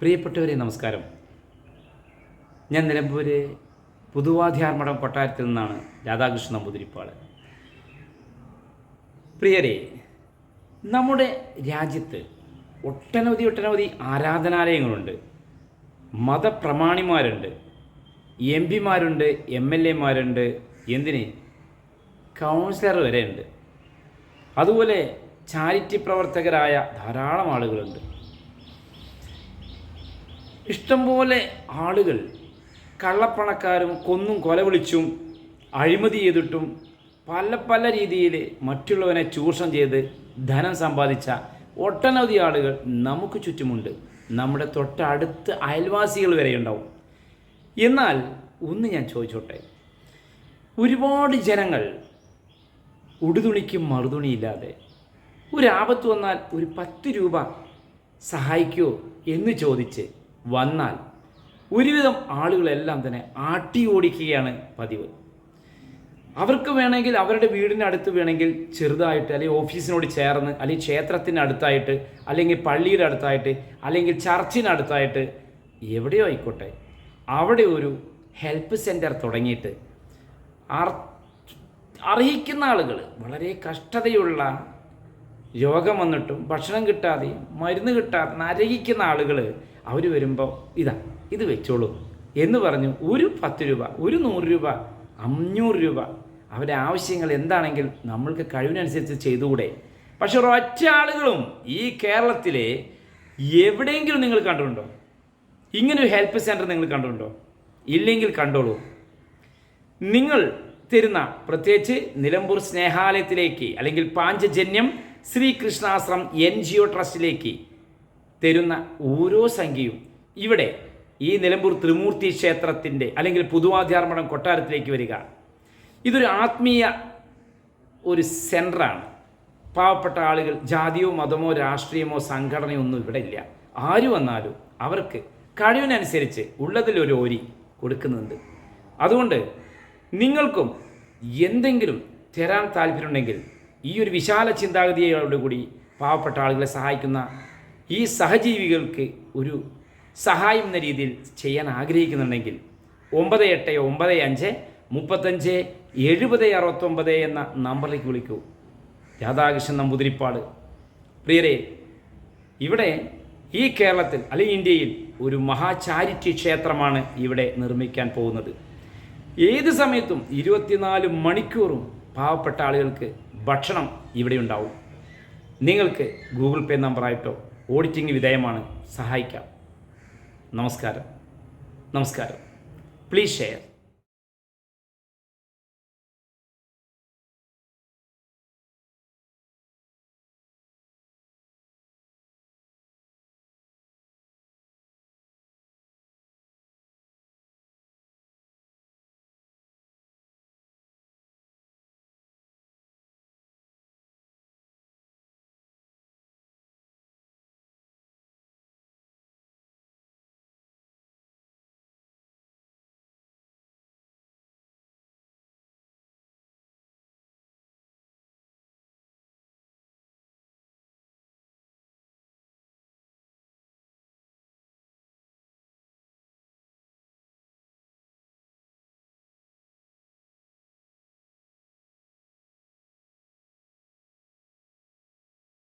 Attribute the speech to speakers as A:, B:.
A: പ്രിയപ്പെട്ടവരെ നമസ്കാരം. ഞാൻ നിലമ്പൂര് പുതുവാധ്യാർമഠം കൊട്ടാരത്തിൽ നിന്നാണ് രാധാകൃഷ്ണൻ നമ്പൂതിരിപ്പാട് പ്രിയരെ നമ്മുടെ രാജ്യത്ത് ഒട്ടനവധി ഒട്ടനവധി ആരാധനാലയങ്ങളുണ്ട്. മതപ്രമാണിമാരുണ്ട്. എം പിമാരുണ്ട് എം എൽ എമാരുണ്ട് എന്തിന്? കൗൺസിലർ വരെ ഉണ്ട് അതുപോലെ ചാരിറ്റി പ്രവർത്തകരായ ധാരാളം ആളുകളുണ്ട്. ഇഷ്ടംപോലെ ആളുകൾ കള്ളപ്പണക്കാരും കൊന്നും കൊലവിളിച്ചും അഴിമതി ചെയ്തിട്ടും പല പല രീതിയിൽ മറ്റുള്ളവനെ ചൂഷണം ചെയ്ത് ധനം സമ്പാദിച്ച ഒട്ടനവധി ആളുകൾ നമുക്ക് ചുറ്റുമുണ്ട്. നമ്മുടെ തൊട്ടടുത്ത് അയൽവാസികൾ വരെ ഉണ്ടാവും. എന്നാൽ ഒന്ന് ഞാൻ ചോദിച്ചോട്ടെ? ഒരുപാട് ജനങ്ങൾ ഉടുതുണിക്കും മറുതുണിയില്ലാതെ ഒരു ആപത്ത് വന്നാൽ ഒരു പത്ത് രൂപ സഹായിക്കോ എന്ന് ചോദിച്ച് വന്നാൽ ഒരുവിധം ആളുകളെല്ലാം തന്നെ ആട്ടി ഓടിക്കുകയാണ് പതിവ്. അവർക്ക് വേണമെങ്കിൽ അവരുടെ വീടിനടുത്ത് വേണമെങ്കിൽ ചെറുതായിട്ട് അല്ലെങ്കിൽ ഓഫീസിനോട് ചേർന്ന് അല്ലെങ്കിൽ ക്ഷേത്രത്തിന് അടുത്തായിട്ട് അല്ലെങ്കിൽ പള്ളിയുടെ അടുത്തായിട്ട് അല്ലെങ്കിൽ ചർച്ചിനടുത്തായിട്ട് എവിടെയോ ആയിക്കോട്ടെ അവിടെ ഒരു ഹെൽപ്പ് സെന്റർ തുടങ്ങിയിട്ട് അർഹിക്കുന്ന ആളുകൾ വളരെ കഷ്ടതയുള്ള രോഗം വന്നിട്ടും ഭക്ഷണം കിട്ടാതെ മരുന്ന് കിട്ടാതെ നരകിക്കുന്ന ആളുകൾ അവർ വരുമ്പോൾ ഇതാ ഇത് വെച്ചോളൂ എന്ന് പറഞ്ഞു ഒരു പത്ത് രൂപ ഒരു നൂറ് രൂപ അഞ്ഞൂറ് രൂപ. അവരുടെ ആവശ്യങ്ങൾ എന്താണെങ്കിൽ നമ്മൾക്ക് കഴിവിനനുസരിച്ച് ചെയ്തുകൂടെ. പക്ഷെ ഒരൊറ്റ ആളുകളും ഈ കേരളത്തിലെ എവിടെയെങ്കിലും നിങ്ങൾ കണ്ടിട്ടുണ്ടോ? ഇങ്ങനെ ഒരു ഹെൽപ്പ് സെന്റർ നിങ്ങൾ കണ്ടിട്ടുണ്ടോ? ഇല്ലെങ്കിൽ കണ്ടോളൂ. നിങ്ങൾ തരുന്ന പ്രത്യേകിച്ച് നിലമ്പൂർ സ്നേഹാലയത്തിലേക്ക് അല്ലെങ്കിൽ Panchajanyam Srikrishnashram N G O ട്രസ്റ്റിലേക്ക് തരുന്ന ഓരോ സംഖ്യയും ഇവിടെ ഈ നിലമ്പൂർ ത്രിമൂർത്തി ക്ഷേത്രത്തിന്റെ അല്ലെങ്കിൽ പുതുവാധ്യാർമഠം കൊട്ടാരത്തിലേക്ക് വരിക. ഇതൊരു ആത്മീയ ഒരു സെന്ററാണ്. പാവപ്പെട്ട ആളുകൾ ജാതിയോ മതമോ രാഷ്ട്രീയമോ സംഘടനയോ ഒന്നും ഇവിടെ ഇല്ല. ആര് വന്നാലും അവർക്ക് കഴിവിനനുസരിച്ച് ഉള്ളതിലൊരു ഓരി കൊടുക്കുന്നുണ്ട്. അതുകൊണ്ട് നിങ്ങൾക്കും എന്തെങ്കിലും തരാൻ താല്പര്യമുണ്ടെങ്കിൽ ഈ ഒരു വിശാല ചിന്താഗതിയോടുകൂടി പാവപ്പെട്ട ആളുകളെ സഹായിക്കുന്ന ഈ സഹജീവികൾക്ക് ഒരു സഹായം എന്ന രീതിയിൽ ചെയ്യാൻ ആഗ്രഹിക്കുന്നുണ്ടെങ്കിൽ ഒമ്പത് എട്ട് ഒമ്പത് അഞ്ച് മുപ്പത്തഞ്ച് എഴുപത് അറുപത്തൊമ്പത് എന്ന നമ്പറിലേക്ക് വിളിക്കൂ. രാധാകൃഷ്ണൻ നമ്പൂതിരിപ്പാട്. പ്രിയരെ ഇവിടെ ഈ കേരളത്തിൽ അല്ലെങ്കിൽ ഇന്ത്യയിൽ ഒരു മഹാചാരിറ്റി ക്ഷേത്രമാണ് ഇവിടെ നിർമ്മിക്കാൻ പോകുന്നത്. ഏത് സമയത്തും ഇരുപത്തിനാല് മണിക്കൂറും പാവപ്പെട്ട ആളുകൾക്ക് ഭക്ഷണം ഇവിടെ ഉണ്ടാവും. നിങ്ങൾക്ക് ഗൂഗിൾ പേ നമ്പറായിട്ടോ ഓഡിറ്റിംഗ് വിധേയമാണ്. സഹായിക്കാം. നമസ്കാരം. നമസ്കാരം. Please share